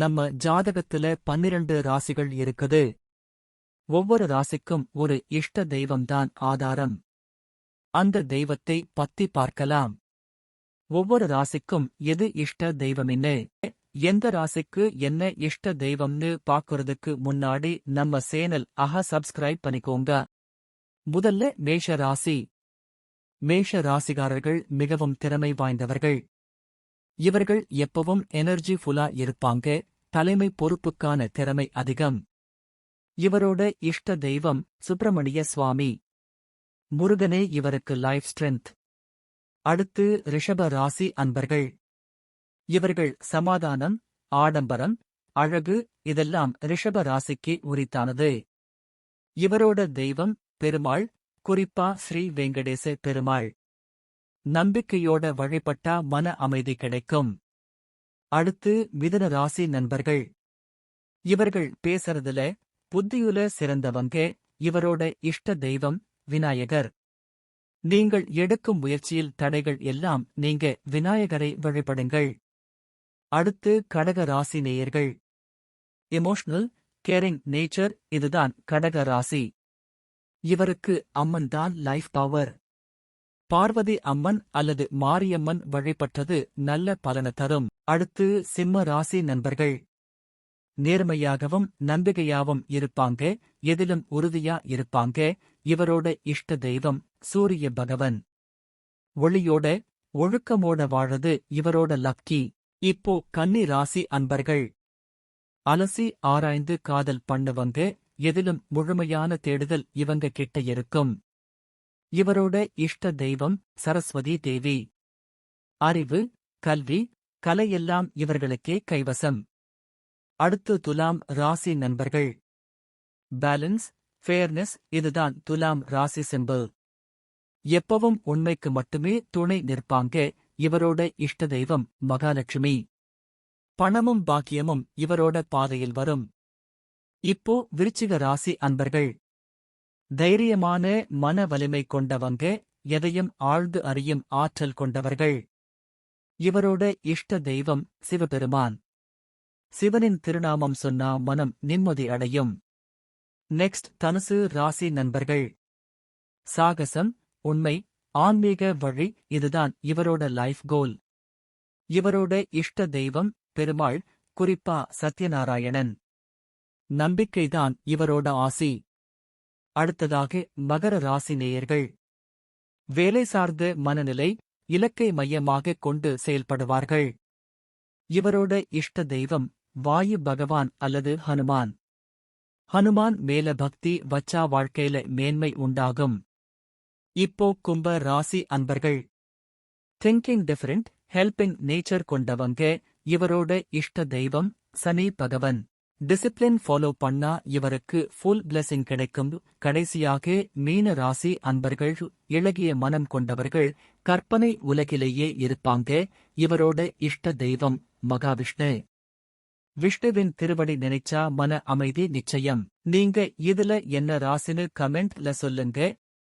நம்ம ஜாதகத்துல பன்னிரண்டு ராசிகள் இருக்குது. ஒவ்வொரு ராசிக்கும் ஒரு இஷ்ட தெய்வம்தான் ஆதாரம். அந்த தெய்வத்தை பத்தி பார்க்கலாம். ஒவ்வொரு ராசிக்கும் எது இஷ்ட தெய்வமின்னு எந்த ராசிக்கு என்ன இஷ்ட தெய்வம்னு பாக்குறதுக்கு முன்னாடி நம்ம சேனல் அஹ சப்ஸ்கிரைப் பண்ணிக்கோங்க. முதல்ல மேஷ ராசி. மேஷ ராசிகாரர்கள் மிகவும் திறமை வாய்ந்தவர்கள். இவர்கள் எப்பவும் எனர்ஜி ஃபுல்லா இருப்பாங்க தலைமை பொறுப்புக்கான திறமை அதிகம். இவரோட இஷ்ட தெய்வம் சுப்பிரமணிய சுவாமி. முருகனே இவருக்கு லைஃப் ஸ்ட்ரென்த் அடுத்து ரிஷப ராசி அன்பர்கள். இவர்கள் சமாதானம் ஆடம்பரம் அழகு இதெல்லாம் ரிஷப ராசிக்கு உரித்தானது. இவரோட தெய்வம் பெருமாள் குறிப்பா ஸ்ரீ வெங்கடேச பெருமாள். நம்பிக்கையோட வழிபட்டா மன அமைதி கிடைக்கும். அடுத்து மிதுன ராசி நண்பர்கள். இவர்கள் பேசறதுல புத்தியுல சிறந்தவங்க இவரோட இஷ்ட தெய்வம் விநாயகர். நீங்கள் எடுக்கும் முயற்சியில் தடைகள் எல்லாம் நீங்க விநாயகரை வழிபடுங்கள். அடுத்து கடக ராசி நேயர்கள். எமோஷனல் கேரிங் நேச்சர் இதுதான் கடக ராசி. இவருக்கு அம்மன் தான் லைஃப் பவர் பார்வதி அம்மன் அல்லது மாரியம்மன் வழிபட்டது நல்ல பலன தரும். அடுத்து சிம்ம ராசி நண்பர்கள். நேர்மையாகவும் நம்பிக்கையாகவும் இருப்பாங்க. எதிலும் உறுதியா இருப்பாங்க. இவரோட இஷ்ட தெய்வம் சூரிய பகவன். ஒளியோட ஒழுக்கமோட வாழது இவரோட லக்கி. இப்போ கன்னி ராசி அன்பர்கள். அலசி ஆராய்ந்து காதல் பண்ணுவங்க. எதிலும் முழுமையான தேடுதல் இவங்க கிட்ட இருக்கும். இவரோட இஷ்ட தெய்வம் சரஸ்வதி தேவி. அறிவு கல்வி கலையெல்லாம் இவர்களுக்கே கைவசம். அடுத்து துலாம் ராசி நண்பர்கள். பேலன்ஸ் ஃபேர்னஸ் இதுதான் துலாம் ராசி சிம்பிள் எப்பவும் உண்மைக்கு மட்டுமே துணை நிற்பாங்க இவரோட இஷ்ட தெய்வம் மகாலட்சுமி. பணமும் பாக்கியமும் இவரோட பாதையில் வரும். இப்போ விருச்சிக ராசி அன்பர்கள். தைரியமான மன வலிமை கொண்டவங்க எதையும் ஆழ்ந்து அறியும் ஆற்றல் கொண்டவர்கள். இவரோட இஷ்ட தெய்வம் சிவபெருமான். சிவனின் திருநாமம் சொன்னா மனம் நிம்மதி அடையும். நெக்ஸ்ட் தனுசு ராசி நண்பர்கள். சாகசம் உண்மை ஆன்மீக வழி இதுதான் இவரோட லைஃப் கோல். இவரோட இஷ்ட தெய்வம் பெருமாள் குறிப்பா சத்யநாராயணன். நம்பிக்கைதான் இவரோட ஆசி. அடுத்ததாக மகர ராசி நேயர்கள். வேலை சார்ந்த மனநிலை இலக்கை மையமாக கொண்டு செயல்படுவார்கள். இவரோட இஷ்ட தெய்வம் வாயு பகவான் அல்லது ஹனுமான். ஹனுமான் மேல பக்தி வச்சா வாழ்க்கையில மேன்மை உண்டாகும். இப்போ கும்ப ராசி அன்பர்கள். திங்கிங் டிஃபரெண்ட் ஹெல்பிங் நேச்சர் கொண்டவங்க இவரோட இஷ்ட தெய்வம் சனி பகவன். டிசிப்ளின் ஃபாலோ பண்ணா இவருக்கு ஃபுல் பிளெஸிங் கிடைக்கும். கடைசியாக மீன ராசி அன்பர்கள் இளகிய மனம் கொண்டவர்கள் கற்பனை உலகிலேயே இருப்பாங்க. இவரோட இஷ்ட தெய்வம் மகாவிஷ்ணு. விஷ்ணுவின் திருவடி நினைச்சா மன அமைதி நிச்சயம். நீங்க இதுல என்ன ராசின்னு கமெண்ட்ல சொல்லுங்க.